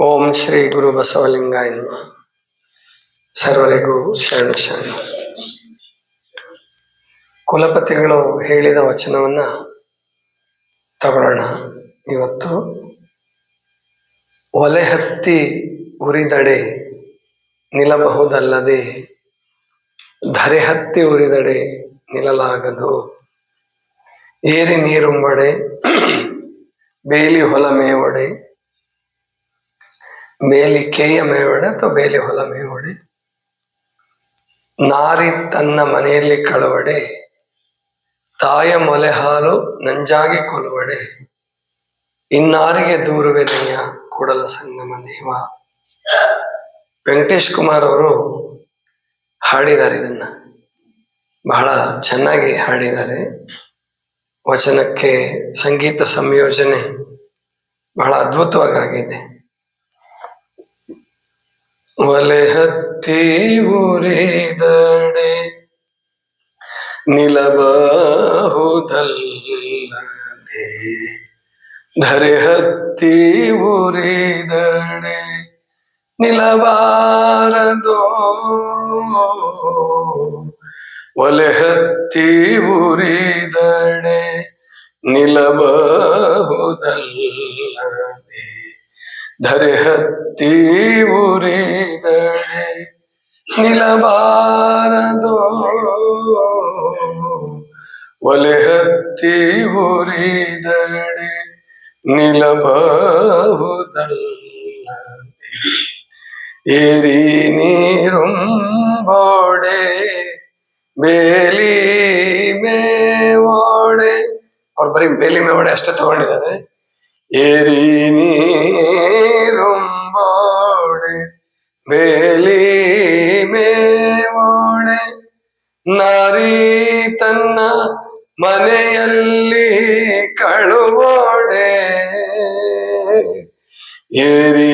ಓಂ ಶ್ರೀ ಗುರು ಬಸವಲಿಂಗಾಯ. ಸರ್ವರಿಗೂ ಶರಣ ಶರಣ. ಕುಲಪತಿಗಳು ಹೇಳಿದ ವಚನವನ್ನ ತಗೊಳ್ಳೋಣ. ಇವತ್ತು ಒಲೆ ಹತ್ತಿ ಉರಿದಡೆ ನಿಲ್ಲಬಹುದಲ್ಲದೆ ಧರೆ ಹತ್ತಿ ಉರಿದಡೆ ನಿಲ್ಲಲಾಗದು. ಏರಿ ನೀರುಂಬಡೆ, ಬೇಲಿ ಹೊಲ ಮೇವಡೆ ಬೇಲಿ ಕೇಯ ಮೇವಡೆ ಅಥವಾ ಬೇಲಿ ಹೊಲ ಮೇವಡೆ ನಾರಿ ತನ್ನ ಮನೆಯಲ್ಲಿ ಕಳವಡೆ, ತಾಯ ಮೊಲೆ ಹಾಲು ನಂಜಾಗಿ ಕೊಲುವಡೆ. ಇನ್ನಾರಿಗೆ ದೂರುವೆನೆಯ ಕೂಡಲ ಸಂಗಮ ದೇವ. ವೆಂಕಟೇಶ್ ಕುಮಾರ್ ಅವರು ಹಾಡಿದ್ದಾರೆ ಇದನ್ನ. ಬಹಳ ಚೆನ್ನಾಗಿ ಹಾಡಿದ್ದಾರೆ. ವಚನಕ್ಕೆ ಸಂಗೀತ ಸಂಯೋಜನೆ ಬಹಳ ಅದ್ಭುತವಾಗಿ ಆಗಿದೆ. ಒಲೆ ಹತ್ತಿ ಉರಿದಡೆ ನಿಲಬಹುದಲ್ಲದೆ ಧರೆ ಹತ್ತಿ ಉರಿದಡೆ ನಿಲಬಾರದೋ? ಒಲೆ ಹತ್ತಿ ಉರಿದಡೆ ನಿಲಬಹುದಲ್ಲದೆ ಧರೆ ಹತ್ತಿ ಉರಿದಡೆ ನಿಲಬಾರದೋ ಒಲೆ ಹತ್ತಿ ಉರಿದಡೆ ನಿಲಬಹುದಲ್ಲದೆ ಏರಿ ನೀರುಂಬೋಡೆ ಬೇಲಿ ಮೇವೋಡೆ ಅವ್ರು ಬರೀ ಬೇಲಿ ಮೇವಡೆ ಅಷ್ಟೇ ತಗೊಂಡಿದ್ದಾರೆ ಏರಿ ನೀರುಂಬೋಡೆ ಬೇಲಿ ಮೇವೋಡೆ ನಾರಿ ತನ್ನ ಮನೆಯಲ್ಲಿ ಕಳುವೋಡೆ ಏರಿ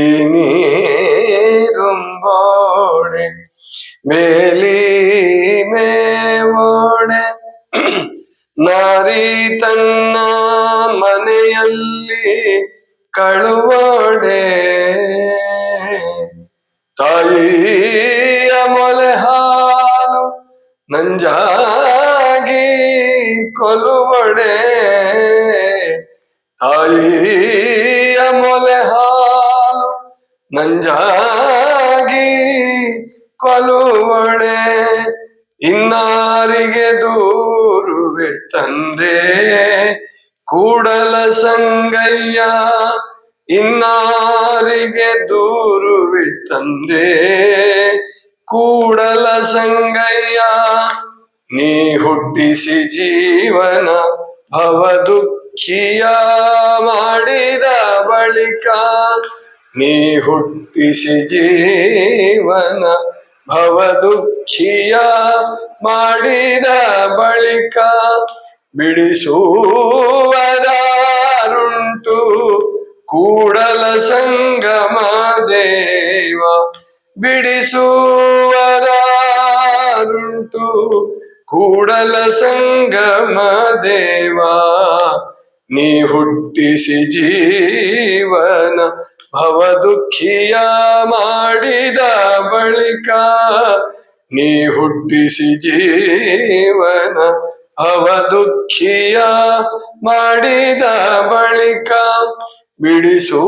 ಸಂಗಯ್ಯ ಇನ್ನಾರಿಗೆ ದೂರುವಿ ತಂದೆ. ಕೂಡಲ ಸಂಗಯ್ಯ, ನೀ ಹುಟ್ಟಿಸಿ ಜೀವನ ಭವ ದುಃಖಿಯ ಮಾಡಿದ ಬಳಿಕ, ನೀ ಹುಟ್ಟಿಸಿ ಜೀವನ ಭವ ದುಃಖಿಯ ಮಾಡಿದ ಬಳಿಕ ಬಿಡಿಸುವರಾರುಂಟು ಕೂಡಲ ಸಂಗಮ ದೇವ ಬಿಡಿಸುವರಾರುಂಟು ಕೂಡಲ ಸಂಗಮ ದೇವ ನೀ ಹುಟ್ಟಿಸಿ ಜೀವನ ಭವ ದುಃಖಿಯ ಮಾಡಿದ ಬಳಿಕ ನೀ ಹುಟ್ಟಿಸಿ ಜೀವನ ಭವ ದುಃಖಿಯ ಮಾಡಿದ ಬಳಿಕ ಬಿಡಿಸುವರಾರುಂಟು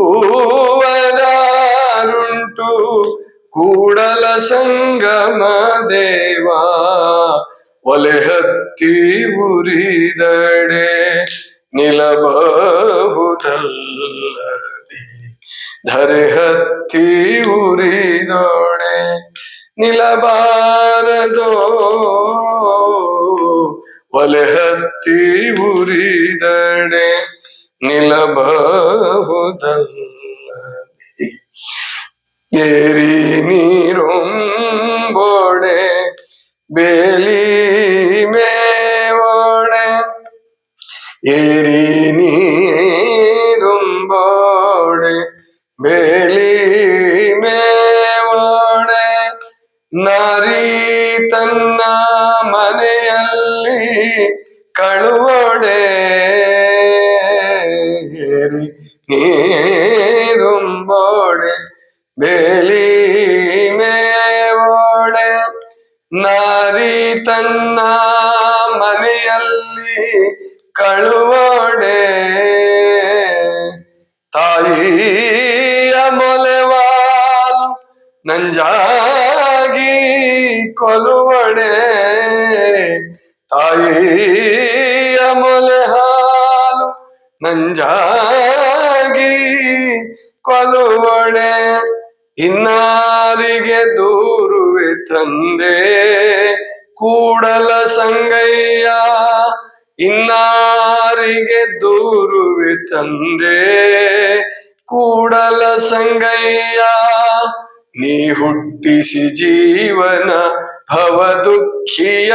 ಕೂಡಲ ಸಂಗಮ ದೇವಾ, ಒಲೆ ಹತ್ತಿ ಉರಿದಡೆ ನಿಲಬಹುದಲ್ಲದೆ ಧರೆ ಹತ್ತಿ ಉರಿದೊಡೆ ನಿಲಬಾರದೋ ಒಲೆ ಹತ್ತಿ ಉರಿದಡೆ ನಿಲಬಹುದಲ್ಲದೆ ಏರಿ ನೀರುಂಬೋಡೆ ಬೇಲಿ ಮೇವೋಡೆ ಏರಿ ಕಳುವಡೆ ಏರಿ ನೀರುಂಬೋಡೆ ಕೊಲುವೊಡೆ ಬೇಲಿ ಮೇವೋಡೆ ನಾರಿ ತನ್ನ ಮನೆಯಲ್ಲಿ ಕಳುವೋಡೆ. ತಾಯಿಯ ಮೊಲೆವಾಲು ನಂಜಾಗಿ ಕೊಲುವಡೆ ತಾಯಿಯ ಮೊಲೆ ಹಾಲು ನಂಜಾಗಿ ಕೊಲುವಡೆ ಇನ್ನಾರಿಗೆ ದೂರುವೆ ತಂದೆ. ಕೂಡಲ ಸಂಗಯ್ಯ, ಇನ್ನಾರಿಗೆ ದೂರುವೆ ತಂದೆ. ಕೂಡಲ ಸಂಗಯ್ಯ, ನೀ ಹುಟ್ಟಿಸಿ ಜೀವನ ಭವ ದುಃಖಿಯ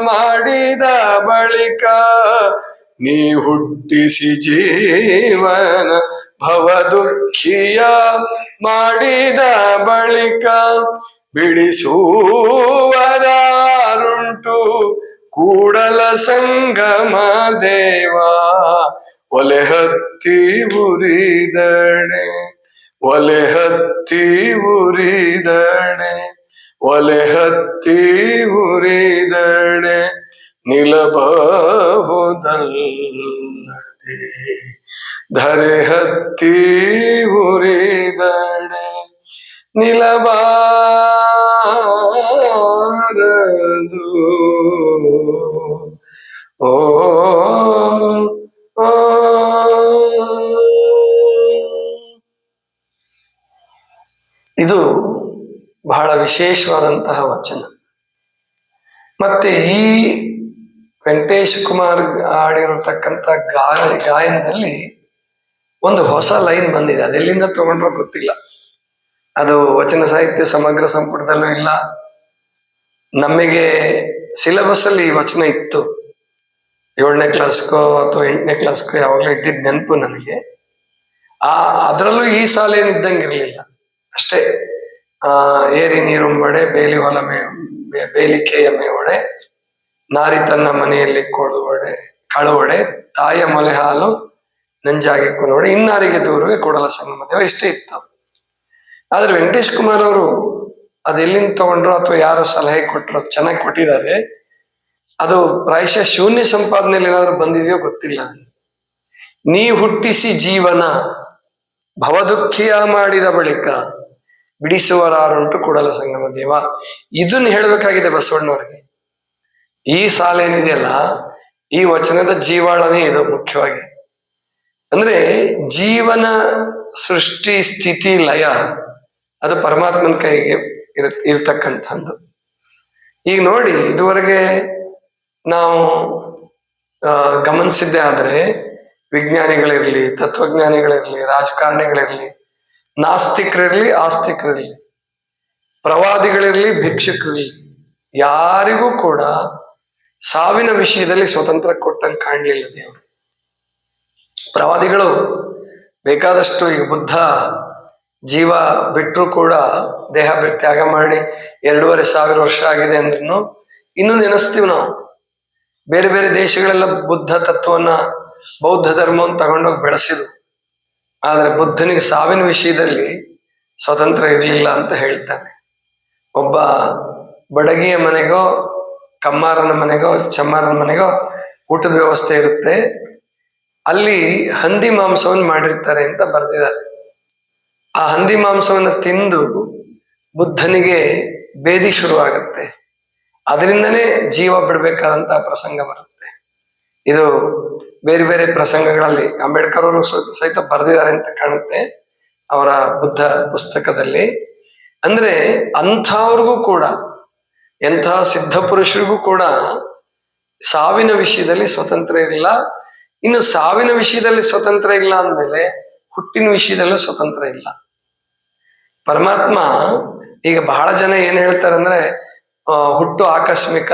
ಮಾಡಿದ ಬಳಿಕ ನೀ ಹುಟ್ಟಿಸಿ ಜೀವನ ಭವ ದುಃಖಿಯ ಮಾಡಿದ ಬಳಿಕ ಬಿಡಿಸುವರಾರುಂಟು ಕೂಡಲ ಸಂಗಮ ದೇವಾ. ಒಲೆ ಹತ್ತಿ ಉರಿದಣೆ, ಒಲೆ ಹತ್ತಿ ಉರಿದಡೆ ಒಲೆ ಹತ್ತಿ ಉರಿದಡೆ ನಿಲಬಹುದಲ್ಲದೆ ಧರೆ ಹತ್ತಿ ಉರಿದಡೆ ನಿಲಬಾರದು ಓ. ಬಹಳ ವಿಶೇಷವಾದಂತಹ ವಚನ. ಮತ್ತೆ ಈ ವೆಂಕಟೇಶ್ ಕುಮಾರ್ ಆಡಿರತಕ್ಕಂಥ ಗಾಯ ಗಾಯನದಲ್ಲಿ ಒಂದು ಹೊಸ ಲೈನ್ ಬಂದಿದೆ. ಅದೆಲ್ಲಿಂದ ತಗೊಂಡ್ರೋ ಗೊತ್ತಿಲ್ಲ. ಅದು ವಚನ ಸಾಹಿತ್ಯ ಸಮಗ್ರ ಸಂಪುಟದಲ್ಲೂ ಇಲ್ಲ. ನಮಗೆ ಸಿಲೆಬಸ್ ಅಲ್ಲಿ ಈ ವಚನ ಇತ್ತು. ಏಳನೇ ಕ್ಲಾಸ್ಗೋ ಅಥವಾ ಎಂಟನೇ ಕ್ಲಾಸ್ಗೋ ಯಾವಾಗಲೂ ಇದ್ದಿದ್ ನೆನಪು ನನಗೆ. ಆ, ಅದರಲ್ಲೂ ಈ ಸಾಲೇನಿದ್ದಂಗಿರ್ಲಿಲ್ಲ ಅಷ್ಟೇ. ಆ ಏರಿ ನೀರುಂಬಡೆ ಬೇಲಿ ಹೊಲ ಮೇ ಬೇಲಿಕೆಯ ಮೇವಡೆ, ನಾರಿ ತನ್ನ ಮನೆಯಲ್ಲಿ ಕೊಡುವಡೆ, ಕಳುವಡೆ, ತಾಯ ಮೊಲೆ ಹಾಲು, ನಂಜಾಗಿ ಕೊಡುವಡೆ, ಇನ್ನಾರಿಗೆ ದೂರವೇ ಕೊಡಲ ಸಂಗಮದೇವ ಇಷ್ಟೇ ಇತ್ತು. ಆದ್ರೆ ವೆಂಕಟೇಶ್ ಕುಮಾರ್ ಅವರು ಅದೆಲ್ಲಿಂದ ತಗೊಂಡ್ರು ಅಥವಾ ಯಾರು ಸಲಹೆ ಕೊಟ್ಟರು ಚೆನ್ನಾಗಿ ಕೊಟ್ಟಿದ್ದಾರೆ. ಅದು ಪ್ರಾಯಶ ಶೂನ್ಯ ಸಂಪಾದನೆಯಲ್ಲಿ ಏನಾದ್ರು ಬಂದಿದೆಯೋ ಗೊತ್ತಿಲ್ಲ. ನೀ ಹುಟ್ಟಿಸಿ ಜೀವನ, ಭವದುಃಖಿಯ ಮಾಡಿದ ಬಳಿಕ ಬಿಡಿಸುವರಾರುಂಟು ಕೂಡಲ ಸಂಗಮ ದೇವ. ಇದನ್ನ ಹೇಳ್ಬೇಕಾಗಿದೆ ಬಸವಣ್ಣವ್ರಿಗೆ. ಈ ಸಾಲ ಏನಿದೆಯಲ್ಲ, ಈ ವಚನದ ಜೀವಾಳನೇ ಇದು ಮುಖ್ಯವಾಗಿ. ಅಂದ್ರೆ ಜೀವನ ಸೃಷ್ಟಿ ಸ್ಥಿತಿ ಲಯ, ಅದು ಪರಮಾತ್ಮನ ಕೈಗೆ ಇರ, ಇರ್ತಕ್ಕಂಥದ್ದು. ಈಗ ನೋಡಿ, ಇದುವರೆಗೆ ನಾವು ಗಮನಿಸಿದ್ದೇ ಆದ್ರೆ, ವಿಜ್ಞಾನಿಗಳಿರ್ಲಿ, ತತ್ವಜ್ಞಾನಿಗಳಿರ್ಲಿ, ರಾಜಕಾರಣಿಗಳಿರ್ಲಿ ನಾಸ್ತಿಕರಿರ್ಲಿ, ಆಸ್ತಿಕರಿರ್ಲಿ. ಪ್ರವಾದಿಗಳಿರ್ಲಿ, ಭಿಕ್ಷುಕರಿರ್ಲಿ. ಯಾರಿಗೂ ಕೂಡ ಸಾವಿನ ವಿಷಯದಲ್ಲಿ ಸ್ವತಂತ್ರ ಕೊಟ್ಟಂಗೆ ಕಾಣಲಿಲ್ಲ ದೇವರು. ಪ್ರವಾದಿಗಳು, ಬೇಕಾದಷ್ಟು ಈಗ ಬುದ್ಧ ಜೀವ ಬಿಟ್ಟರು ಕೂಡ ದೇಹ ಬಿಟ್ಟು ತ್ಯಾಗ ಮಾಡಿ ಎರಡೂವರೆ ಸಾವಿರ ವರ್ಷ ಆಗಿದೆ ಅಂದ್ರೂ ಇನ್ನೂ ನೆನೆಸ್ತೀವಿ ನಾವು. ಬೇರೆ ಬೇರೆ ದೇಶಗಳೆಲ್ಲ ಬುದ್ಧ ತತ್ವವನ್ನ, ಬೌದ್ಧ ಧರ್ಮವನ್ನು ತಗೊಂಡೋಗಿ ಬೆಳೆಸಿದ್ರು. ಆದ್ರೆ ಬುದ್ಧನಿಗೆ ಸಾವಿನ ವಿಷಯದಲ್ಲಿ ಸ್ವತಂತ್ರ ಇರಲಿಲ್ಲ ಅಂತ ಹೇಳ್ತಾನೆ. ಒಬ್ಬ ಬಡಗಿಯ ಮನೆಗೋ, ಕಮ್ಮಾರನ ಮನೆಗೋ, ಚಮ್ಮಾರನ ಮನೆಗೋ ಊಟದ ವ್ಯವಸ್ಥೆ ಇರುತ್ತೆ. ಅಲ್ಲಿ ಹಂದಿ ಮಾಂಸವನ್ನು ಮಾಡಿರ್ತಾರೆ ಅಂತ ಬರೆದಿದ್ದಾರೆ. ಆ ಹಂದಿ ಮಾಂಸವನ್ನು ತಿಂದು ಬುದ್ಧನಿಗೆ ಬೇದಿ ಶುರುವಾಗುತ್ತೆ. ಅದರಿಂದನೇ ಜೀವ ಬಿಡಬೇಕಾದಂತಹ ಪ್ರಸಂಗ ಬರುತ್ತೆ. ಇದು ಬೇರೆ ಬೇರೆ ಪ್ರಸಂಗಗಳಲ್ಲಿ ಅಂಬೇಡ್ಕರ್ ಅವರು ಸಹಿತ ಬರೆದಿದ್ದಾರೆ ಅಂತ ಕಾಣುತ್ತೆ ಅವರ ಬುದ್ಧ ಪುಸ್ತಕದಲ್ಲಿ. ಅಂದ್ರೆ ಅಂಥವ್ರಿಗೂ ಕೂಡ, ಎಂಥ ಸಿದ್ಧ ಪುರುಷರಿಗೂ ಕೂಡ ಸಾವಿನ ವಿಷಯದಲ್ಲಿ ಸ್ವತಂತ್ರ ಇರಲಿಲ್ಲ. ಇನ್ನು ಸಾವಿನ ವಿಷಯದಲ್ಲಿ ಸ್ವತಂತ್ರ ಇಲ್ಲ ಅಂದಮೇಲೆ ಹುಟ್ಟಿನ ವಿಷಯದಲ್ಲೂ ಸ್ವತಂತ್ರ ಇಲ್ಲ. ಪರಮಾತ್ಮ ಈಗ ಬಹಳ ಜನ ಏನ್ ಹೇಳ್ತಾರೆ ಅಂದ್ರೆ ಹುಟ್ಟು ಆಕಸ್ಮಿಕ,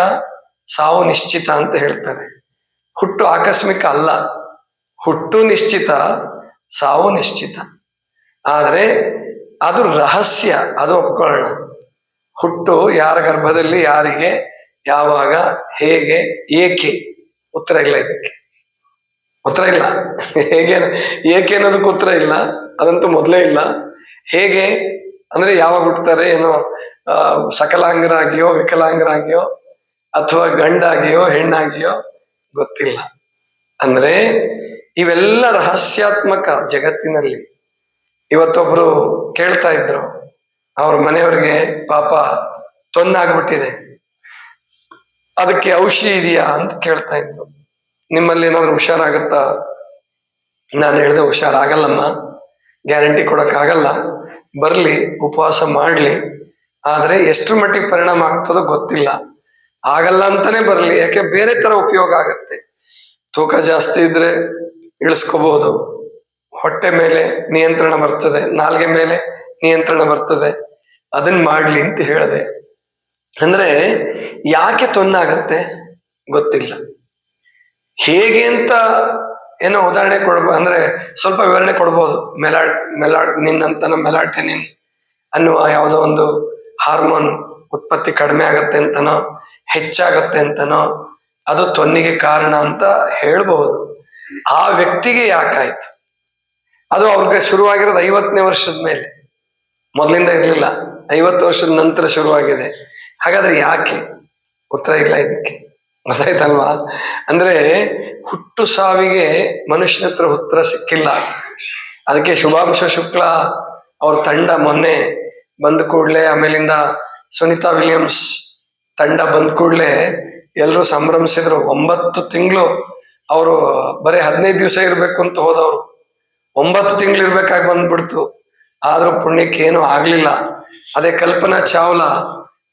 ಸಾವು ನಿಶ್ಚಿತ ಅಂತ ಹೇಳ್ತಾರೆ. ಹುಟ್ಟು ಆಕಸ್ಮಿಕ ಅಲ್ಲ. ಹುಟ್ಟು ನಿಶ್ಚಿತ, ಸಾವು ನಿಶ್ಚಿತ. ಆದರೆ ಅದು ರಹಸ್ಯ, ಅದು ಒಪ್ಕೊಳ್ಳೋಣ. ಹುಟ್ಟು ಯಾರ ಗರ್ಭದಲ್ಲಿ, ಯಾರಿಗೆ, ಯಾವಾಗ, ಹೇಗೆ, ಏಕೆ? ಉತ್ತರ ಇಲ್ಲ ಇದಕ್ಕೆ. ಉತ್ತರ ಇಲ್ಲ. ಹೇಗೆ ಏಕೆ ಅನ್ನೋದಕ್ಕೆ ಉತ್ತರ ಇಲ್ಲ. ಅದಂತೂ ಮೊದಲೇ ಇಲ್ಲ. ಹೇಗೆ ಅಂದ್ರೆ ಯಾವಾಗ ಹುಟ್ಟುತ್ತಾರೆ, ಏನು ಸಕಲಾಂಗರಾಗಿಯೋ, ವಿಕಲಾಂಗರಾಗಿಯೋ, ಅಥವಾ ಗಂಡಾಗಿಯೋ, ಹೆಣ್ಣಾಗಿಯೋ ಗೊತ್ತಿಲ್ಲ. ಅಂದ್ರೆ ಇವೆಲ್ಲ ರಹಸ್ಯಾತ್ಮಕ ಜಗತ್ತಿನಲ್ಲಿ. ಇವತ್ತೊಬ್ರು ಕೇಳ್ತಾ ಇದ್ರು, ಅವ್ರ ಮನೆಯವ್ರಿಗೆ ಪಾಪ ತೊನ್ನಾಗ್ಬಿಟ್ಟಿದೆ ಅದಕ್ಕೆ ಔಷಧಿ ಇದೆಯಾ ಅಂತ ಕೇಳ್ತಾ ಇದ್ರು. ನಿಮ್ಮಲ್ಲಿ ಏನಾದ್ರು ಹುಷಾರಾಗತ್ತಾ? ನಾನು ಹೇಳ್ದೆ ಹುಷಾರಾಗಲ್ಲಮ್ಮ, ಗ್ಯಾರಂಟಿ ಕೊಡಕ್ಕಾಗಲ್ಲ. ಬರ್ಲಿ, ಉಪವಾಸ ಮಾಡ್ಲಿ. ಆದ್ರೆ ಎಷ್ಟು ಮಟ್ಟಿಗೆ ಪರಿಣಾಮ ಆಗ್ತದೋ ಗೊತ್ತಿಲ್ಲ. ಆಗಲ್ಲ ಅಂತಾನೆ ಬರಲಿ, ಯಾಕೆ ಬೇರೆ ತರ ಉಪಯೋಗ ಆಗತ್ತೆ. ತೂಕ ಜಾಸ್ತಿ ಇದ್ರೆ ಇಳಿಸ್ಕೋಬಹುದು ಹೊಟ್ಟೆ ಮೇಲೆ ನಿಯಂತ್ರಣ ಬರ್ತದೆ, ನಾಲ್ಗೆ ಮೇಲೆ ನಿಯಂತ್ರಣ ಬರ್ತದೆ. ಅದನ್ನ ಮಾಡ್ಲಿ ಅಂತ ಹೇಳಿದೆ. ಅಂದ್ರೆ ಯಾಕೆ ತೊನ್ನಾಗತ್ತೆ ಗೊತ್ತಿಲ್ಲ. ಹೇಗೆ ಅಂತ ಏನೋ ಉದಾಹರಣೆ ಕೊಡ್ಬೋ, ಅಂದ್ರೆ ಸ್ವಲ್ಪ ವಿವರಣೆ ಕೊಡ್ಬೋದು. ಮೆಲಾಡ್ ಮೆಲಾಡ್, ನಿನ್ನಂತನ ಮೆಲಾಟೆನಿನ್ ಅನ್ನುವ ಯಾವುದೋ ಒಂದು ಹಾರ್ಮೋನ್ ಉತ್ಪತ್ತಿ ಕಡಿಮೆ ಆಗತ್ತೆ ಅಂತನೋ, ಹೆಚ್ಚಾಗತ್ತೆ ಅಂತನೋ, ಅದು ತೊನ್ನಿಗೆ ಕಾರಣ ಅಂತ ಹೇಳ್ಬಹುದು. ಆ ವ್ಯಕ್ತಿಗೆ ಯಾಕಾಯ್ತು? ಅದು ಅವ್ರಿಗೆ ಶುರುವಾಗಿರೋದು ಐವತ್ತನೇ ವರ್ಷದ ಮೇಲೆ. ಮೊದಲಿಂದ ಇರಲಿಲ್ಲ. ಐವತ್ತು ವರ್ಷದ ನಂತರ ಶುರುವಾಗಿದೆ. ಹಾಗಾದ್ರೆ ಯಾಕೆ? ಉತ್ತರ ಇಲ್ಲ ಇದಕ್ಕೆ. ಗೊತ್ತಾಯ್ತಲ್ವಾ? ಅಂದ್ರೆ ಹುಟ್ಟು ಸಾವಿಗೆ ಮನುಷ್ಯನ ಹತ್ರ ಉತ್ತರ ಸಿಕ್ಕಿಲ್ಲ. ಅದಕ್ಕೆ ಶುಭಾಂಶ ಶುಕ್ಲ ಅವ್ರ ತಂಡ ಮೊನ್ನೆ ಬಂದ ಕೂಡ್ಲೆ ಆಮೇಲಿಂದ ಸುನಿತಾ ವಿಲಿಯಮ್ಸ್ ತಂಡ ಬಂದ ಕೂಡಲೇ ಎಲ್ಲರೂ ಸಂಭ್ರಮಿಸಿದ್ರು. ಒಂಬತ್ತು ತಿಂಗಳು ಅವರು ಬರೀ ಹದಿನೈದು ದಿವಸ ಇರಬೇಕು ಅಂತ ಹೋದವರು. ಒಂಬತ್ತು ತಿಂಗಳು ಇರ್ಬೇಕಾಗಿ ಬಂದ್ಬಿಡ್ತು. ಆದ್ರೂ ಪುಣ್ಯಕ್ಕೆ ಏನೂ ಆಗ್ಲಿಲ್ಲ. ಅದೇ ಕಲ್ಪನಾ ಚಾವ್ಲಾ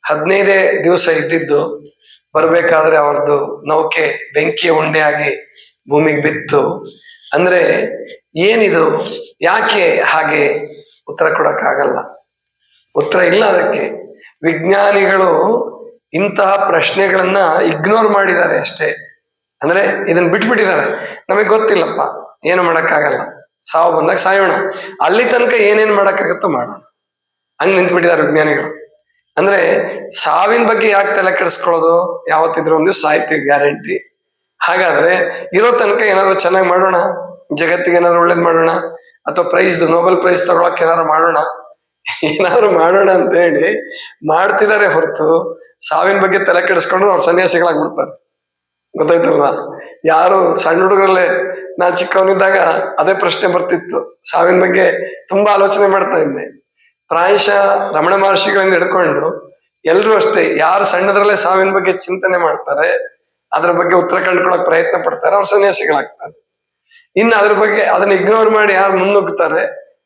ಹದಿನೈದೇ ದಿವಸ ಇದ್ದಿದ್ದು. ಬರ್ಬೇಕಾದ್ರೆ ಅವ್ರದ್ದು ನೌಕೆ ಬೆಂಕಿಯ ಉಂಡೆಯಾಗಿ ಭೂಮಿಗೆ ಬಿತ್ತು. ಅಂದ್ರೆ ಏನಿದು? ಯಾಕೆ ಹಾಗೆ ಉತ್ತರ ಕೊಡಕ್ಕಾಗಲ್ಲ? ಉತ್ತರ ಇಲ್ಲ ಅದಕ್ಕೆ. ವಿಜ್ಞಾನಿಗಳು ಇಂತಹ ಪ್ರಶ್ನೆಗಳನ್ನ ಇಗ್ನೋರ್ ಮಾಡಿದ್ದಾರೆ ಅಷ್ಟೇ. ಅಂದ್ರೆ ಇದನ್ನ ಬಿಟ್ಬಿಟ್ಟಿದ್ದಾರೆ. ನಮಗೆ ಗೊತ್ತಿಲ್ಲಪ್ಪ, ಏನು ಮಾಡಕ್ಕಾಗಲ್ಲ. ಸಾವು ಬಂದಾಗ ಸಾಯೋಣ. ಅಲ್ಲಿ ತನಕ ಏನೇನ್ ಮಾಡೋಕ್ಕಾಗತ್ತೋ ಮಾಡೋಣ. ಹಂಗ್ ನಿಂತ್ಬಿಟ್ಟಿದ್ದಾರೆ ವಿಜ್ಞಾನಿಗಳು. ಅಂದ್ರೆ ಸಾವಿನ ಬಗ್ಗೆ ಯಾಕೆ ತಲೆ ಕೆಡಿಸ್ಕೊಳ್ಳೋದು? ಯಾವತ್ತಿದ್ರು ಒಂದು ಸಾಹಿತ್ಯ ಗ್ಯಾರಂಟಿ. ಹಾಗಾದ್ರೆ ಇರೋ ತನಕ ಏನಾದ್ರು ಚೆನ್ನಾಗಿ ಮಾಡೋಣ? ಜಗತ್ತಿಗೆ ಏನಾದ್ರು ಒಳ್ಳೇದ್ ಮಾಡೋಣ? ಅಥವಾ ಪ್ರೈಸ್ ನೋಬೆಲ್ ಪ್ರೈಸ್ ತಗೊಳಕ್ ಏನಾದ್ರು ಮಾಡೋಣ? ಏನಾದ್ರು ಮಾಡೋಣ ಅಂತ ಹೇಳಿ ಮಾಡ್ತಿದ್ದಾರೆ ಹೊರತು. ಸಾವಿನ ಬಗ್ಗೆ ತಲೆ ಕೆಡಿಸ್ಕೊಂಡು ಅವ್ರು ಸನ್ಯಾಸಿಗಳಾಗ್ಬಿಡ್ತಾರೆ. ಗೊತ್ತಾಯ್ತಲ್ವಾ? ಯಾರು ಸಣ್ಣ ಹುಡುಗರಲ್ಲೇ ನಾ ಚಿಕ್ಕವನಿದ್ದಾಗ ಅದೇ ಪ್ರಶ್ನೆ ಬರ್ತಿತ್ತು. ಸಾವಿನ ಬಗ್ಗೆ ತುಂಬಾ ಆಲೋಚನೆ ಮಾಡ್ತಾ ಇದ್ದೆ. ಪ್ರಾಯಶಃ ರಮಣ ಮಹರ್ಷಿಗಳಿಂದ ಹಿಡ್ಕೊಂಡು ಎಲ್ರು ಅಷ್ಟೇ ಯಾರು ಸಣ್ಣದ್ರಲ್ಲೇ ಸಾವಿನ ಬಗ್ಗೆ ಚಿಂತನೆ ಮಾಡ್ತಾರೆ, ಅದ್ರ ಬಗ್ಗೆ ಉತ್ತರ ಕಂಡುಕೊಳ್ಳಕ್ ಪ್ರಯತ್ನ ಪಡ್ತಾರೆ, ಅವ್ರು ಸನ್ಯಾಸಿಗಳಾಗ್ತಾರೆ. ಇನ್ನು ಅದ್ರ ಬಗ್ಗೆ ಅದನ್ನ ಇಗ್ನೋರ್ ಮಾಡಿ ಯಾರು ಮುನ್ನುಗ್ತಾರೆ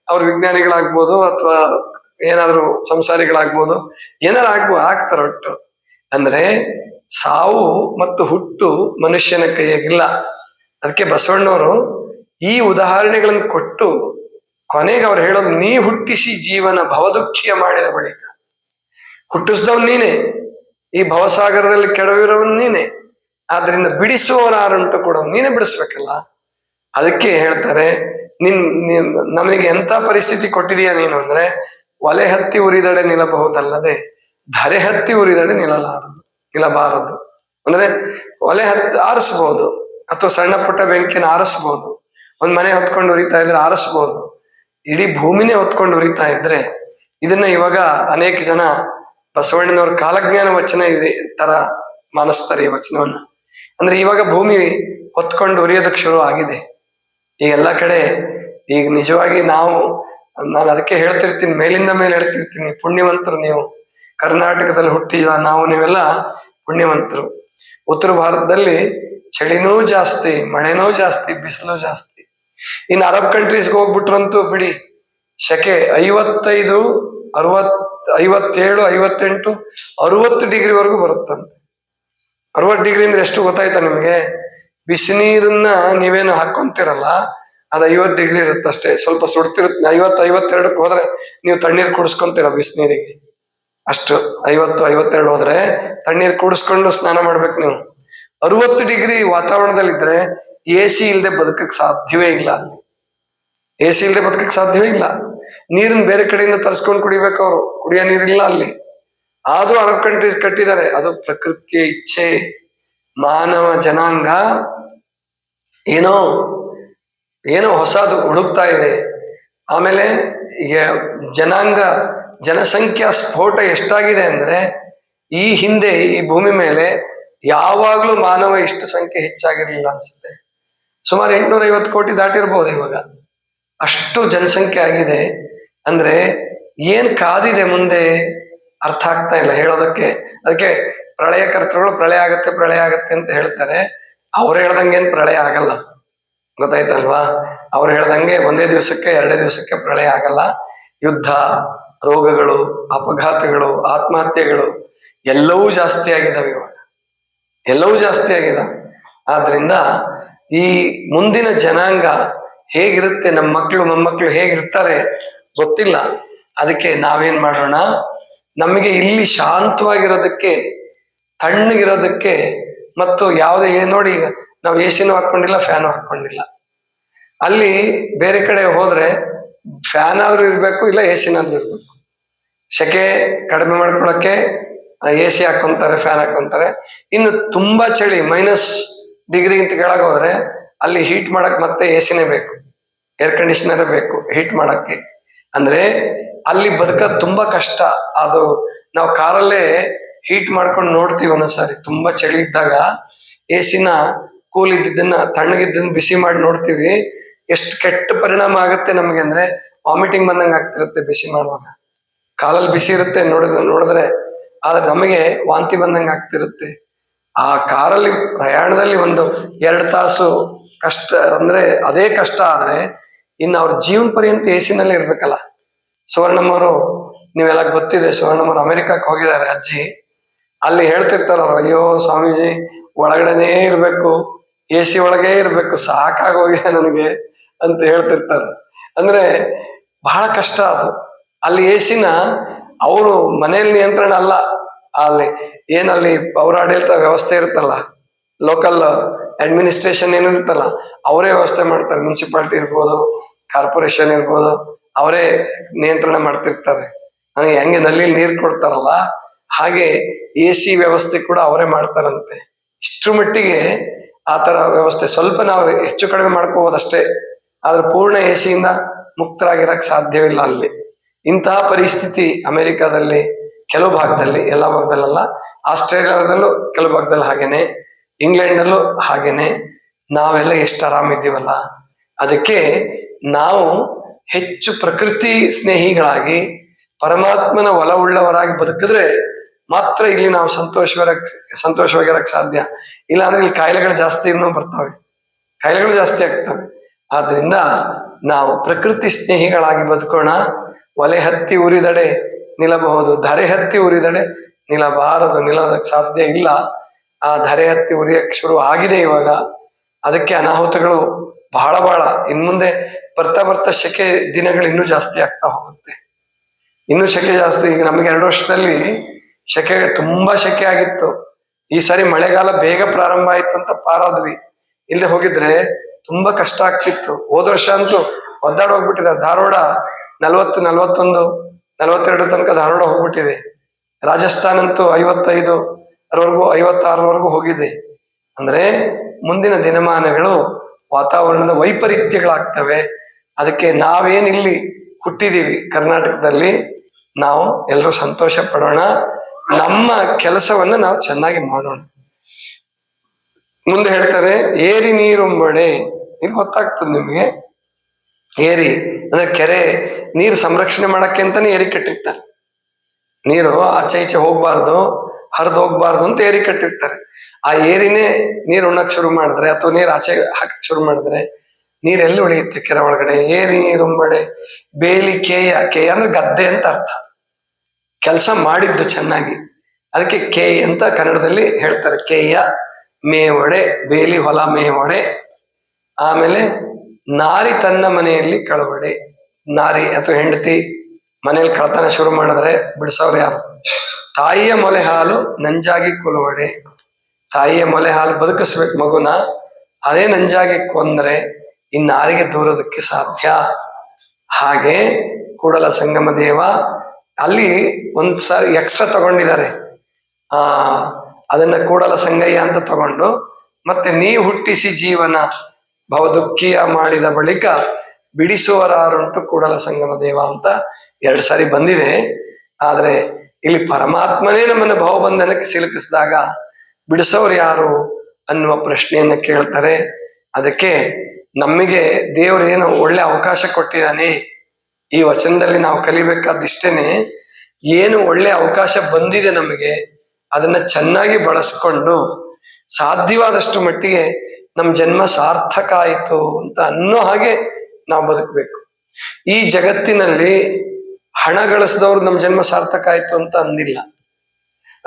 ಅವ್ರು ವಿಜ್ಞಾನಿಗಳಾಗ್ಬೋದು ಅಥವಾ ಏನಾದ್ರು ಸಂಸಾರಿಗಳಾಗ್ಬೋದು, ಏನಾರು ಆಗ್ಬೋ, ಆಗ್ತಾರ ಒಟ್ಟು. ಅಂದ್ರೆ ಸಾವು ಮತ್ತು ಹುಟ್ಟು ಮನುಷ್ಯನ ಕೈಯಾಗಿಲ್ಲ. ಅದಕ್ಕೆ ಬಸವಣ್ಣವರು ಈ ಉದಾಹರಣೆಗಳನ್ನು ಕೊಟ್ಟು ಕೊನೆಗೆ ಅವ್ರು ಹೇಳೋದು, ನೀ ಹುಟ್ಟಿಸಿ ಜೀವನ ಭವದುಃಖಿಯ ಮಾಡಿದ ಬಳಿಕ. ಹುಟ್ಟಿಸಿದವ್ ನೀನೆ. ಈ ಭವಸಾಗರದಲ್ಲಿ ಕೆಡವಿರೋನ್ ನೀನೆ. ಆದ್ರಿಂದ ಬಿಡಿಸುವವರಾರುಂಟು ಕೂಡ ನೀನೇ ಬಿಡಿಸ್ಬೇಕಲ್ಲ? ಅದಕ್ಕೆ ಹೇಳ್ತಾರೆ ನಿನ್ ನಮಗೆ ಎಂತ ಪರಿಸ್ಥಿತಿ ಕೊಟ್ಟಿದೀಯ ನೀನು ಅಂದ್ರೆ ಒಲೆ ಹತ್ತಿ ಉರಿದಡೆ ನಿಲ್ಲಬಹುದಲ್ಲದೆ ಧರೆ ಹತ್ತಿ ಉರಿದಡೆ ನಿಲ್ಲಲಾರದು, ನಿಲ್ಲಬಾರದು. ಅಂದ್ರೆ ಒಲೆ ಹತ್ ಆರಿಸ್ಬೋದು ಅಥವಾ ಸಣ್ಣ ಪುಟ್ಟ ಬೆಂಕಿನ ಆರಿಸ್ಬೋದು. ಒಂದ್ ಮನೆ ಹೊತ್ಕೊಂಡು ಉರಿತಾ ಇದ್ರೆ ಆರಿಸ್ಬೋದು. ಇಡೀ ಭೂಮಿನೇ ಹೊತ್ಕೊಂಡು ಉರಿತಾ ಇದ್ರೆ ಇದನ್ನ ಇವಾಗ ಅನೇಕ ಜನ ಬಸವಣ್ಣನವ್ರ ಕಾಲಜ್ಞಾನ ವಚನ ಇದೆ, ತರ ಮಾನಿಸ್ತಾರೆ ಈ ವಚನವನ್ನ. ಅಂದ್ರೆ ಇವಾಗ ಭೂಮಿ ಹೊತ್ಕೊಂಡು ಉರಿಯೋದಕ್ಕೆ ಶುರು ಆಗಿದೆ. ಈ ಎಲ್ಲ ಕಡೆ ಈಗ ನಿಜವಾಗಿ ನಾವು, ನಾನು ಅದಕ್ಕೆ ಹೇಳ್ತಿರ್ತೀನಿ, ಮೇಲಿಂದ ಮೇಲೆ ಹೇಳ್ತಿರ್ತೀನಿ, ಪುಣ್ಯವಂತರು ನೀವು. ಕರ್ನಾಟಕದಲ್ಲಿ ಹುಟ್ಟಿದ ನಾವು ನೀವೆಲ್ಲ ಪುಣ್ಯವಂತರು. ಉತ್ತರ ಭಾರತದಲ್ಲಿ ಚಳಿನೂ ಜಾಸ್ತಿ, ಮಳೆನೂ ಜಾಸ್ತಿ, ಬಿಸಿಲು ಜಾಸ್ತಿ. ಇನ್ನು ಅರಬ್ ಕಂಟ್ರೀಸ್ಗೆ ಹೋಗ್ಬಿಟ್ರಂತೂ ಬಿಡಿ. ಶಕೆ ಐವತ್ತೈದು, ಅರವತ್, ಐವತ್ತೇಳು, ಐವತ್ತೆಂಟು, ಅರವತ್ತು ಡಿಗ್ರಿವರೆಗೂ ಬರುತ್ತಂತೆ. ಅರವತ್ತು ಡಿಗ್ರಿ ಅಂದ್ರೆ ಎಷ್ಟು ಗೊತ್ತಾಯ್ತಾ ನಿಮಗೆ? ಬಿಸಿನೀರನ್ನ ನೀವೇನು ಹಾಕೊಂತಿರಲ್ಲ, ಅದು ಐವತ್ತು ಡಿಗ್ರಿ ಇರುತ್ತೆ ಅಷ್ಟೇ ಸ್ವಲ್ಪ ಸುಡ್ತಿರುತ್ತೆ. ಐವತ್ತು, ಐವತ್ತೆರಡಕ್ಕೆ ಹೋದ್ರೆ ನೀವು ತಣ್ಣೀರು ಕುಡಿಸ್ಕೊಂತೀರ ಬಿಸಿನೀರಿಗೆ ಅಷ್ಟು, ಐವತ್ತು, ಐವತ್ತೆರಡು ಹೋದ್ರೆ ತಣ್ಣೀರು ಕುಡಿಸ್ಕೊಂಡು ಸ್ನಾನ ಮಾಡ್ಬೇಕು ನೀವು. ಅರವತ್ತು ಡಿಗ್ರಿ ವಾತಾವರಣದಲ್ಲಿದ್ರೆ ಎ ಸಿ ಇಲ್ಲದೆ ಬದುಕಕ್ ಸಾಧ್ಯವೇ ಇಲ್ಲ. ಅಲ್ಲಿ ಎ ಸಿ ಇಲ್ಲದೆ ಬದುಕಕ್ ಸಾಧ್ಯವೇ ಇಲ್ಲ. ನೀರನ್ನ ಬೇರೆ ಕಡೆಯಿಂದ ತರಿಸ್ಕೊಂಡು ಕುಡಿಬೇಕು ಅವರು. ಕುಡಿಯೋ ನೀರಿಲ್ಲ ಅಲ್ಲಿ. ಆದ್ರೂ ಅರಬ್ ಕಂಟ್ರೀಸ್ ಕಟ್ಟಿದ್ದಾರೆ. ಅದು ಪ್ರಕೃತಿಯ ಇಚ್ಛೆ. ಮಾನವ ಜನಾಂಗ ಏನೋ ಏನೋ ಹೊಸದು ಹುಡುಕ್ತಾ ಇದೆ. ಆಮೇಲೆ ಈಗ ಜನಾಂಗ, ಜನಸಂಖ್ಯಾ ಸ್ಫೋಟ ಎಷ್ಟಾಗಿದೆ ಅಂದ್ರೆ, ಈ ಹಿಂದೆ ಈ ಭೂಮಿ ಮೇಲೆ ಯಾವಾಗ್ಲೂ ಮಾನವ ಇಷ್ಟು ಸಂಖ್ಯೆ ಹೆಚ್ಚಾಗಿರ್ಲಿಲ್ಲ ಅನ್ಸುತ್ತೆ. ಸುಮಾರು ಎಂಟ್ನೂರ ಐವತ್ತು ಕೋಟಿ ದಾಟಿರ್ಬೋದು ಇವಾಗ. ಅಷ್ಟು ಜನಸಂಖ್ಯೆ ಆಗಿದೆ. ಅಂದ್ರೆ ಏನ್ ಕಾದಿದೆ ಮುಂದೆ? ಅರ್ಥ ಆಗ್ತಾ ಇಲ್ಲ ಹೇಳೋದಕ್ಕೆ. ಅದಕ್ಕೆ ಪ್ರಳಯ ಕರ್ತೃಗಳು ಪ್ರಳಯ ಆಗತ್ತೆ ಪ್ರಳಯ ಆಗತ್ತೆ ಅಂತ ಹೇಳ್ತಾರೆ. ಅವ್ರು ಹೇಳ್ದಂಗೆ ಏನ್ ಪ್ರಳಯ ಆಗಲ್ಲ. ಗೊತ್ತಾಯ್ತಲ್ವಾ? ಅವ್ರು ಹೇಳ್ದಂಗೆ ಒಂದೇ ದಿವಸಕ್ಕೆ, ಎರಡೇ ದಿವಸಕ್ಕೆ ಪ್ರಳಯ ಆಗಲ್ಲ. ಯುದ್ಧ, ರೋಗಗಳು, ಅಪಘಾತಗಳು, ಆತ್ಮಹತ್ಯೆಗಳು ಎಲ್ಲವೂ ಜಾಸ್ತಿ ಆಗಿದಾವೆ ಇವಾಗ. ಎಲ್ಲವೂ ಜಾಸ್ತಿ ಆಗಿದಾವೆ. ಆದ್ರಿಂದ ಈ ಮುಂದಿನ ಜನಾಂಗ ಹೇಗಿರುತ್ತೆ ನಮ್ಮ ಮಕ್ಕಳು ಮೊಮ್ಮಕ್ಕಳು ಹೇಗಿರ್ತಾರೆ ಗೊತ್ತಿಲ್ಲ. ಅದಕ್ಕೆ ನಾವೇನ್ ಮಾಡೋಣ? ನಮಗೆ ಇಲ್ಲಿ ಶಾಂತವಾಗಿರೋದಕ್ಕೆ, ತಣ್ಣಗಿರೋದಕ್ಕೆ ಮತ್ತು ಯಾವುದೇ ಏನ್ ನೋಡಿ, ನಾವು ಎ ಸಿನೂ ಹಾಕೊಂಡಿಲ್ಲ ಫ್ಯಾನು ಹಾಕೊಂಡಿಲ್ಲ ಅಲ್ಲಿ ಬೇರೆ ಕಡೆ ಹೋದ್ರೆ ಫ್ಯಾನ್ ಆದ್ರೂ ಇರಬೇಕು, ಇಲ್ಲ ಎ ಸಿನಾದ್ರೂ ಇರಬೇಕು. ಸೆಕೆ ಕಡಿಮೆ ಮಾಡ್ಕೊಳಕ್ಕೆ ಎ ಸಿ ಹಾಕೊಂತಾರೆ, ಫ್ಯಾನ್ ಹಾಕೊಂತಾರೆ. ಇನ್ನು ತುಂಬಾ ಚಳಿ ಮೈನಸ್ ಡಿಗ್ರಿ ಅಂತ ಕೆಳಗೆ ಹೋದ್ರೆ ಅಲ್ಲಿ ಹೀಟ್ ಮಾಡಕ್ ಮತ್ತೆ ಎ ಸಿನೇ ಬೇಕು. ಏರ್ ಕಂಡೀಷನರ್ ಬೇಕು ಹೀಟ್ ಮಾಡಕ್ಕೆ. ಅಂದ್ರೆ ಅಲ್ಲಿ ಬದುಕೋದು ತುಂಬಾ ಕಷ್ಟ. ಅದು ನಾವು ಕಾರಲ್ಲೇ ಹೀಟ್ ಮಾಡ್ಕೊಂಡು ನೋಡ್ತೀವಿ ಒಂದೊಂದ್ಸಾರಿ. ತುಂಬಾ ಚಳಿ ಇದ್ದಾಗ ಎ ಸಿನ ಕೂಲ್ ಇದ್ದಿದ್ದನ್ನ, ತಣ್ಣಗಿದ್ದನ್ನ ಬಿಸಿ ಮಾಡಿ ನೋಡ್ತೀವಿ. ಎಷ್ಟು ಕೆಟ್ಟ ಪರಿಣಾಮ ಆಗುತ್ತೆ ನಮಗೆ ಅಂದ್ರೆ ವಾಮಿಟಿಂಗ್ ಬಂದಂಗೆ ಆಗ್ತಿರುತ್ತೆ ಬಿಸಿ ಮಾಡುವಾಗ. ಕಾಲಲ್ಲಿ ಬಿಸಿ ಇರುತ್ತೆ ನೋಡಿದ್ರೆ ನೋಡಿದ್ರೆ, ಆದ್ರೆ ನಮಗೆ ವಾಂತಿ ಬಂದಂಗೆ ಆಗ್ತಿರುತ್ತೆ. ಆ ಕಾರಲ್ಲಿ, ಪ್ರಯಾಣದಲ್ಲಿ ಒಂದು ಎರಡು ತಾಸು ಕಷ್ಟ, ಅಂದ್ರೆ ಅದೇ ಕಷ್ಟ ಆದ್ರೆ ಇನ್ನು ಅವ್ರ ಜೀವನ ಪರ್ಯಂತ ಎ ಸಿನಲ್ಲಿ ಇರ್ಬೇಕಲ್ಲ. ಸುವರ್ಣಮ್ಮವರು, ನೀವೆಲ್ಲ ಗೊತ್ತಿದೆ ಸುವರ್ಣಮ್ಮರು ಅಮೆರಿಕಕ್ಕೆ ಹೋಗಿದ್ದಾರೆ ಅಜ್ಜಿ. ಅಲ್ಲಿ ಹೇಳ್ತಿರ್ತಾರ ಅವ್ರು, ಅಯ್ಯೋ ಸ್ವಾಮೀಜಿ ಒಳಗಡೆನೇ ಇರಬೇಕು ಎ ಸಿ ಒಳಗೇ ಇರಬೇಕು ಸಾಕಾಗೋಗಿದೆ ನನಗೆ ಅಂತ ಹೇಳ್ತಿರ್ತಾರೆ. ಅಂದ್ರೆ ಬಹಳ ಕಷ್ಟ ಅದು. ಅಲ್ಲಿ ಎ ಸಿನ ಅವರು ಮನೆಯಲ್ಲಿ ನಿಯಂತ್ರಣ ಅಲ್ಲ. ಅಲ್ಲಿ ಏನಲ್ಲಿ ಪೌರಾಡಳಿತ ವ್ಯವಸ್ಥೆ ಇರುತ್ತಲ್ಲ ಲೋಕಲ್ ಅಡ್ಮಿನಿಸ್ಟ್ರೇಷನ್ ಏನಿರುತ್ತಲ್ಲ ಅವರೇ ವ್ಯವಸ್ಥೆ ಮಾಡ್ತಾರೆ. ಮುನ್ಸಿಪಾಲ್ಟಿ ಇರ್ಬೋದು ಕಾರ್ಪೊರೇಷನ್ ಇರ್ಬೋದು ಅವರೇ ನಿಯಂತ್ರಣ ಮಾಡ್ತಿರ್ತಾರೆ. ನನಗೆ ಹೆಂಗೆ ನಲ್ಲಿ ನೀರು ಕೊಡ್ತಾರಲ್ಲ ಹಾಗೆ ಎ ಸಿ ವ್ಯವಸ್ಥೆ ಕೂಡ ಅವರೇ ಮಾಡ್ತಾರಂತೆ. ಇಷ್ಟು ಮಟ್ಟಿಗೆ ಆ ತರ ವ್ಯವಸ್ಥೆ ಸ್ವಲ್ಪ ನಾವು ಹೆಚ್ಚು ಕಡಿಮೆ ಮಾಡ್ಕೋಬೋದಷ್ಟೇ. ಆದ್ರೆ ಪೂರ್ಣ ಎ ಸಿಯಿಂದ ಮುಕ್ತರಾಗಿರಕ್ ಸಾಧ್ಯವಿಲ್ಲ ಅಲ್ಲಿ. ಇಂತಹ ಪರಿಸ್ಥಿತಿ ಅಮೆರಿಕಾದಲ್ಲಿ ಕೆಲವು ಭಾಗದಲ್ಲಿ, ಎಲ್ಲ ಭಾಗದಲ್ಲ ಆಸ್ಟ್ರೇಲಿಯಾದಲ್ಲೂ ಕೆಲವು ಭಾಗದಲ್ಲಿ ಹಾಗೇನೆ, ಇಂಗ್ಲೆಂಡಲ್ಲೂ ಹಾಗೇನೆ, ನಾವೆಲ್ಲ ಎಷ್ಟು ಆರಾಮಿದ್ದೀವಲ್ಲ. ಅದಕ್ಕೆ ನಾವು ಹೆಚ್ಚು ಪ್ರಕೃತಿ ಸ್ನೇಹಿಗಳಾಗಿ, ಪರಮಾತ್ಮನ ಒಲವುಳ್ಳವರಾಗಿ ಬದುಕಿದ್ರೆ ಮಾತ್ರ ಇಲ್ಲಿ ನಾವು ಸಂತೋಷವಾಗಿರಕ್ ಸಂತೋಷವಾಗಿರಕ್ ಸಾಧ್ಯ. ಇಲ್ಲ ಅಂದ್ರೆ ಇಲ್ಲಿ ಕಾಯಿಲೆಗಳು ಜಾಸ್ತಿ ಇನ್ನೂ ಬರ್ತವೆ. ಕಾಯಿಲೆಗಳು ಜಾಸ್ತಿ ಆಗ್ತವೆ. ಆದ್ರಿಂದ ನಾವು ಪ್ರಕೃತಿ ಸ್ನೇಹಿಗಳಾಗಿ ಬದುಕೋಣ. ಒಲೆ ಹತ್ತಿ ಉರಿದಡೆ ನಿಲ್ಲಬಹುದು. ಧರೆ ಹತ್ತಿ ಉರಿದಡೆ ನಿಲ್ಲಬಾರದು. ನಿಲ್ಲೋದಕ್ಕೆ ಸಾಧ್ಯ ಇಲ್ಲ. ಆ ಧರೆ ಹತ್ತಿ ಉರಿಯಕ್ಕೆ ಶುರು ಆಗಿದೆ ಇವಾಗ. ಅದಕ್ಕೆ ಅನಾಹುತಗಳು ಬಹಳ ಬಹಳ. ಇನ್ ಮುಂದೆ ಬರ್ತಾ ಬರ್ತಾ ಶೆಕೆ ದಿನಗಳು ಇನ್ನೂ ಜಾಸ್ತಿ ಆಗ್ತಾ ಹೋಗುತ್ತೆ. ಇನ್ನೂ ಶೆಕೆ ಜಾಸ್ತಿ. ಈಗ ನಮಗೆ ಎರಡು ವರ್ಷದಲ್ಲಿ ಶೆಕೆ, ತುಂಬಾ ಶೆಕೆ ಆಗಿತ್ತು. ಈ ಸಾರಿ ಮಳೆಗಾಲ ಬೇಗ ಪ್ರಾರಂಭ ಆಯ್ತು ಅಂತ ಪಾರಾದ್ವಿ. ಇಲ್ಲಿ ಹೋಗಿದ್ರೆ ತುಂಬಾ ಕಷ್ಟ ಆಗ್ತಿತ್ತು. ಹೋದ ವರ್ಷ ಅಂತೂ ಒದ್ದಾಡ ಹೋಗ್ಬಿಟ್ಟಿದೆ. ಧಾರವಾಡ ನಲ್ವತ್ತು, ನಲ್ವತ್ತೊಂದು, ನಲ್ವತ್ತೆರಡು ತನಕ ಧಾರವಾಡ ಹೋಗ್ಬಿಟ್ಟಿದೆ. ರಾಜಸ್ಥಾನ್ ಅಂತೂ ಐವತ್ತೈದು ಅರವರೆಗೂ ಐವತ್ತಾರವರೆಗೂ ಹೋಗಿದೆ. ಅಂದ್ರೆ ಮುಂದಿನ ದಿನಮಾನಗಳು ವಾತಾವರಣದ ವೈಪರೀತ್ಯಗಳಾಗ್ತವೆ. ಅದಕ್ಕೆ ನಾವೇನಿಲ್ಲಿ ಹುಟ್ಟಿದೀವಿ ಕರ್ನಾಟಕದಲ್ಲಿ, ನಾವು ಎಲ್ಲರೂ ಸಂತೋಷ ಪಡೋಣ. ನಮ್ಮ ಕೆಲಸವನ್ನ ನಾವು ಚೆನ್ನಾಗಿ ಮಾಡೋಣ. ಮುಂದೆ ಹೇಳ್ತಾರೆ, ಏರಿ ನೀರುಂಬಡೆ ಇದು ಗೊತ್ತಾಗ್ತದೆ ನಿಮ್ಗೆ? ಏರಿ, ಅಂದ್ರೆ ಕೆರೆ, ನೀರು ಸಂರಕ್ಷಣೆ ಮಾಡಕ್ಕೆ ಅಂತಾನೆ ಏರಿ ಕಟ್ಟಿರ್ತಾರೆ. ನೀರು ಆಚೆ ಈಚೆ ಹೋಗ್ಬಾರ್ದು, ಹರಿದು ಹೋಗ್ಬಾರ್ದು ಅಂತ ಏರಿ ಕಟ್ಟಿರ್ತಾರೆ. ಆ ಏರಿನೇ ನೀರು ಉಣ್ಣಕ್ ಶುರು ಮಾಡಿದ್ರೆ, ಅಥವಾ ನೀರು ಆಚೆ ಹಾಕಕ್ ಶುರು ಮಾಡಿದ್ರೆ, ನೀರೆಲ್ಲಿ ಉಳಿಯುತ್ತೆ ಕೆರೆ ಒಳಗಡೆ? ಏರಿ ನೀರುಂಬಡೆ ಬೇಲಿ, ಕೇಯ ಕೇಯ ಅಂದ್ರೆ ಗದ್ದೆ ಅಂತ ಅರ್ಥ. ಕೆಲಸ ಮಾಡಿದ್ದು ಚೆನ್ನಾಗಿ. ಅದಕ್ಕೆ ಕೆ ಅಂತ ಕನ್ನಡದಲ್ಲಿ ಹೇಳ್ತಾರೆ. ಕೇಯ, ಮೇವಡೆ, ಬೇಲಿ ಹೊಲ, ಮೇವಡೆ. ಆಮೇಲೆ ನಾರಿ ತನ್ನ ಮನೆಯಲ್ಲಿ ಕಳವಡೆ. ನಾರಿ ಅಥವಾ ಹೆಂಡತಿ ಮನೆಯಲ್ಲಿ ಕಳ್ತನ ಶುರು ಮಾಡಿದ್ರೆ ಬಿಡಿಸೋರು ಯಾರು? ತಾಯಿಯ ಮೊಲೆ ಹಾಲು ನಂಜಾಗಿ ಕೊಲುವಡೆ. ತಾಯಿಯ ಮೊಲೆ ಹಾಲು ಬದುಕಿಸ್ಬೇಕು ಮಗುನ. ಅದೇ ನಂಜಾಗಿ ಕೊಂದ್ರೆ ಇನ್ನಾರಿಗೆ ದೂರೋದಕ್ಕೆ ಸಾಧ್ಯ? ಹಾಗೆ ಕೂಡಲ ಸಂಗಮ ದೇವ ಅಲ್ಲಿ ಒಂದ್ ಸಾರಿ ಎಕ್ಸ್ಟ್ರಾ ತಗೊಂಡಿದ್ದಾರೆ. ಆ, ಅದನ್ನ ಕೂಡಲ ಸಂಗಯ್ಯ ಅಂತ ತಗೊಂಡು, ಮತ್ತೆ ನೀ ಹುಟ್ಟಿಸಿ ಜೀವನ ಭವದುಃಖಿಯ ಮಾಡಿದ ಬಳಿಕ ಬಿಡಿಸುವರಾರುಂಟು ಕೂಡಲ ಸಂಗಮ ದೇವ ಅಂತ ಎರಡು ಸಾರಿ ಬಂದಿದೆ. ಆದ್ರೆ ಇಲ್ಲಿ ಪರಮಾತ್ಮನೇ ನಮ್ಮನ್ನು ಭವಬಂಧನಕ್ಕೆ ಸಿಲುಕಿಸಿದಾಗ ಬಿಡಿಸೋರು ಯಾರು ಅನ್ನುವ ಪ್ರಶ್ನೆಯನ್ನ ಕೇಳ್ತಾರೆ. ಅದಕ್ಕೆ ನಮಗೆ ದೇವರೇನು ಒಳ್ಳೆ ಅವಕಾಶ ಕೊಟ್ಟಿದ್ದಾನೆ. ಈ ವಚನದಲ್ಲಿ ನಾವು ಕಲಿಬೇಕಾದಿಷ್ಟೇನೆ, ಏನು ಒಳ್ಳೆ ಅವಕಾಶ ಬಂದಿದೆ ನಮಗೆ, ಅದನ್ನ ಚೆನ್ನಾಗಿ ಬಳಸ್ಕೊಂಡು ಸಾಧ್ಯವಾದಷ್ಟು ಮಟ್ಟಿಗೆ ನಮ್ಮ ಜನ್ಮ ಸಾರ್ಥಕ ಆಯಿತು ಅಂತ ಅನ್ನೋ ಹಾಗೆ ನಾವು ಬದುಕಬೇಕು. ಈ ಜಗತ್ತಿನಲ್ಲಿ ಹಣ ಗಳಿಸಿದವ್ರು ನಮ್ಮ ಜನ್ಮ ಸಾರ್ಥಕ ಆಯ್ತು ಅಂತ ಅಂದಿಲ್ಲ.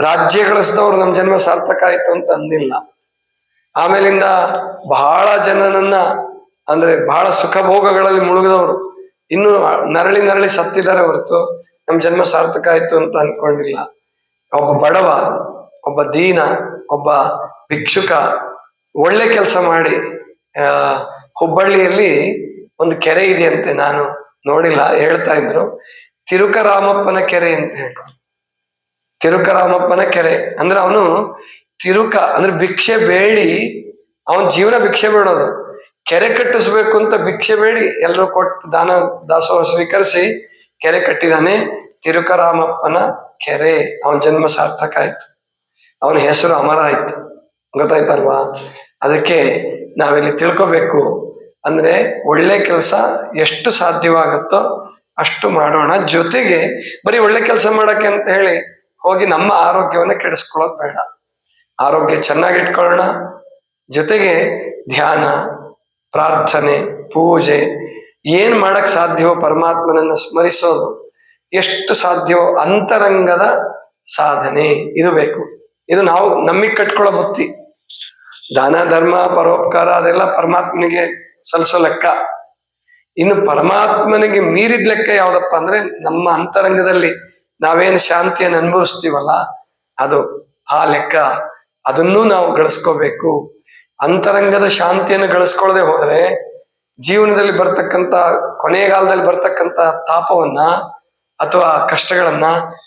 ರಾಜ್ಯ ಗಳಿಸಿದವ್ರು ನಮ್ಮ ಜನ್ಮ ಸಾರ್ಥಕ ಆಯ್ತು ಅಂತ ಅಂದಿಲ್ಲ. ಆಮೇಲಿಂದ ಬಹಳ ಜನನನ್ನ, ಅಂದ್ರೆ ಬಹಳ ಸುಖ ಭೋಗಗಳಲ್ಲಿ ಮುಳುಗಿದವರು. ಇನ್ನು ನರಳಿ ನರಳಿ ಸತ್ತಿದ್ದಾರೆ ಹೊರತು ನಮ್ಮ ಜನ್ಮ ಸಾರ್ಥಕ ಆಯ್ತು ಅಂತ ಅನ್ಕೊಂಡಿಲ್ಲ. ಒಬ್ಬ ಬಡವ, ಒಬ್ಬ ದೀನ, ಒಬ್ಬ ಭಿಕ್ಷುಕ ಒಳ್ಳೆ ಕೆಲಸ ಮಾಡಿ, ಆ, ಹುಬ್ಬಳ್ಳಿಯಲ್ಲಿ ಒಂದು ಕೆರೆ ಇದೆಯಂತೆ ನಾನು ನೋಡಿಲ್ಲ, ಹೇಳ್ತಾ ಇದ್ರು. ತಿರುಕರಾಮಪ್ಪನ ಕೆರೆ ಅಂತ ಹೇಳಿ ತಿರುಕರಾಮಪ್ಪನ ಕೆರೆ. ಅಂದ್ರೆ ಅವನು ತಿರುಕ, ಅಂದ್ರೆ ಭಿಕ್ಷೆ ಬೇಡಿ, ಅವನ್ ಜೀವನ ಭಿಕ್ಷೆ ಬೇಡೋದು. ಕೆರೆ ಕಟ್ಟಿಸ್ಬೇಕು ಅಂತ ಭಿಕ್ಷೆ ಬೇಡಿ. ಎಲ್ಲರೂ ಕೊಟ್ಟು ದಾನ, ದಾಸೋಹ ಸ್ವೀಕರಿಸಿ ಕೆರೆ ಕಟ್ಟಿದಾನೆ. ತಿರುಕರಾಮಪ್ಪನ ಕೆರೆ. ಅವನ ಜನ್ಮ ಸಾರ್ಥಕ ಆಯ್ತು. ಅವನ ಹೆಸರು ಅಮರ ಆಯ್ತು. ಗೊತ್ತಾಯ್ತಲ್ವಾ ಅದಕ್ಕೆ ನಾವಿಲ್ಲಿ ತಿಳ್ಕೊಬೇಕು. ಅಂದ್ರೆ ಒಳ್ಳೆ ಕೆಲಸ ಎಷ್ಟು ಸಾಧ್ಯವಾಗುತ್ತೋ ಅಷ್ಟು ಮಾಡೋಣ. ಜೊತೆಗೆ ಬರೀ ಒಳ್ಳೆ ಕೆಲಸ ಮಾಡಕ್ಕೆ ಅಂತ ಹೇಳಿ ಹೋಗಿ ನಮ್ಮ ಆರೋಗ್ಯವನ್ನ ಕೆಡಿಸ್ಕೊಳ್ಳೋದು ಬೇಡ. ಆರೋಗ್ಯ ಚೆನ್ನಾಗಿ ಇಟ್ಕೊಳ್ಳೋಣ ಜೊತೆಗೆ ಧ್ಯಾನ ಪ್ರಾರ್ಥನೆ, ಪೂಜೆ, ಏನ್ ಮಾಡಕ್ ಸಾಧ್ಯವೋ ಪರಮಾತ್ಮನನ್ನ ಸ್ಮರಿಸೋದು, ಎಷ್ಟು ಸಾಧ್ಯವೋ ಅಂತರಂಗದ ಸಾಧನೆ, ಇದು ಬೇಕು. ಇದು ನಾವು ನಮಗೆ ಕಟ್ಕೊಳ್ಳೋ ಬುತ್ತಿ. ದಾನ, ಧರ್ಮ, ಪರೋಪಕಾರ, ಅದೆಲ್ಲ ಪರಮಾತ್ಮನಿಗೆ ಸಲ್ಲಿಸೋ ಲೆಕ್ಕ. ಇನ್ನು ಪರಮಾತ್ಮನಿಗೆ ಮೀರಿದ ಲೆಕ್ಕ ಯಾವ್ದಪ್ಪ ಅಂದ್ರೆ ನಮ್ಮ ಅಂತರಂಗದಲ್ಲಿ ನಾವೇನು ಶಾಂತಿಯನ್ನು ಅನುಭವಿಸ್ತೀವಲ್ಲ, ಅದು ಆ ಲೆಕ್ಕ, ಅದನ್ನೂ ನಾವು ಗಳಿಸ್ಕೋಬೇಕು. ಅಂತರಂಗದ ಶಾಂತಿಯನ್ನು ಗಳಿಸ್ಕೊಳ್ಳದೆ ಹೋದರೆ ಜೀವನದಲ್ಲಿ ಬರ್ತಕ್ಕಂಥ ಕೊನೆಗಾಲದಲ್ಲಿ ಬರ್ತಕ್ಕಂಥ ತಾಪವನ್ನ ಅಥವಾ ಕಷ್ಟಗಳನ್ನ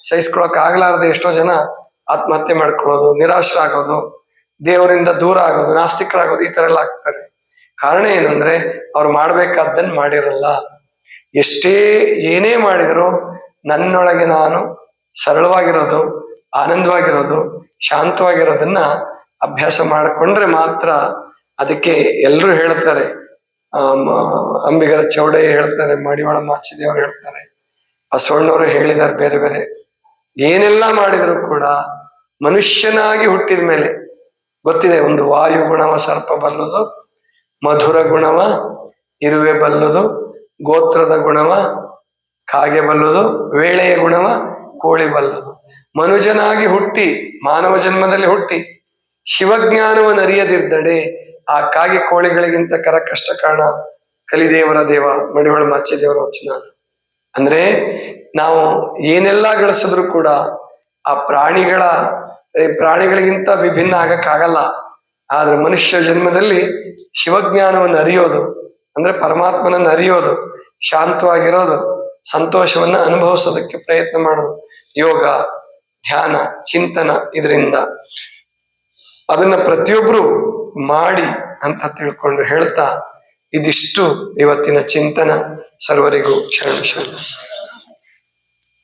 ಸಹಿಸ್ಕೊಳಕ್ ಆಗಲಾರದೆ ಎಷ್ಟೋ ಜನ ಆತ್ಮಹತ್ಯೆ ಮಾಡ್ಕೊಳ್ಳೋದು ನಿರಾಶರಾಗೋದು ದೇವರಿಂದ ದೂರ ಆಗೋದು, ನಾಸ್ತಿಕರಾಗೋದು ಈ ತರ ಎಲ್ಲ ಆಗ್ತಾರೆ. ಕಾರಣ ಏನಂದ್ರೆ ಅವ್ರು ಮಾಡ್ಬೇಕಾದ್ದನ್ನ ಮಾಡಿರಲ್ಲ. ಎಷ್ಟೇ ಏನೇ ಮಾಡಿದ್ರು ನನ್ನೊಳಗೆ ನಾನು ಸರಳವಾಗಿರೋದು, ಆನಂದವಾಗಿರೋದು, ಶಾಂತವಾಗಿರೋದನ್ನ ಅಭ್ಯಾಸ ಮಾಡಿಕೊಂಡ್ರೆ ಮಾತ್ರ ಅದಕ್ಕೆ ಎಲ್ಲರೂ ಹೇಳ್ತಾರೆ. ಅಂಬಿಗರ ಚೌಡಯ್ಯ ಹೇಳ್ತಾರೆ, ಮಡಿವಾಳ ಮಾಚಿದೇವರು ಹೇಳ್ತಾರೆ, ಬಸವಣ್ಣವರು ಹೇಳಿದ್ದಾರೆ ಬೇರೆ ಬೇರೆ. ಏನೆಲ್ಲ ಮಾಡಿದ್ರು ಕೂಡ ಮನುಷ್ಯನಾಗಿ ಹುಟ್ಟಿದ ಮೇಲೆ ಗೊತ್ತಿದೆ, ಒಂದು ವಾಯು ಗುಣವ, ಸರ್ಪ ಬಲ್ಲುದು, ಮಧುರ ಗುಣವ, ಇರುವೆ ಬಲ್ಲುದು, ಗೋತ್ರದ ಗುಣವ, ಕಾಗೆ ಬಲ್ಲುದು, ವೇಳೆಯ ಗುಣವ, ಕೋಳಿ ಬಲ್ಲುದು. ಮನುಜನಾಗಿ ಹುಟ್ಟಿ, ಮಾನವ ಜನ್ಮದಲ್ಲಿ ಹುಟ್ಟಿ ಶಿವಜ್ಞಾನವನ್ನು ಅರಿಯದಿದ್ದಡೆ ಆ ಕಾಗೆ ಕೋಳಿಗಳಿಗಿಂತ ಕರ ಕಷ್ಟ ಕಾಣ ಕಲಿದೇವರ ದೇವ ಮಡಿವಳ ಮಾಚಿ ದೇವರ ವಚನ. ಅಂದ್ರೆ ನಾವು ಏನೆಲ್ಲ ಗಳಿಸಿದ್ರು ಕೂಡ ಆ ಪ್ರಾಣಿಗಳ ಪ್ರಾಣಿಗಳಿಗಿಂತ ವಿಭಿನ್ನ ಆಗಕ್ಕಾಗಲ್ಲ. ಆದ್ರೆ ಮನುಷ್ಯ ಜನ್ಮದಲ್ಲಿ ಶಿವಜ್ಞಾನವನ್ನು ಅರಿಯೋದು ಅಂದ್ರೆ ಪರಮಾತ್ಮನನ್ನು ಅರಿಯೋದು ಶಾಂತವಾಗಿರೋದು, ಸಂತೋಷವನ್ನ ಅನುಭವಿಸೋದಕ್ಕೆ ಪ್ರಯತ್ನ ಮಾಡೋದು ಯೋಗ, ಧ್ಯಾನ, ಚಿಂತನ ಇದರಿಂದ. ಅದನ್ನ ಪ್ರತಿಯೊಬ್ರು ಮಾಡಿ ಅಂತ ತಿಳ್ಕೊಂಡು ಹೇಳ್ತಾ ಇದಿಷ್ಟು ಇವತ್ತಿನ ಚಿಂತನ. ಸರ್ವರಿಗೂ ಶರಣ ಶರಣ.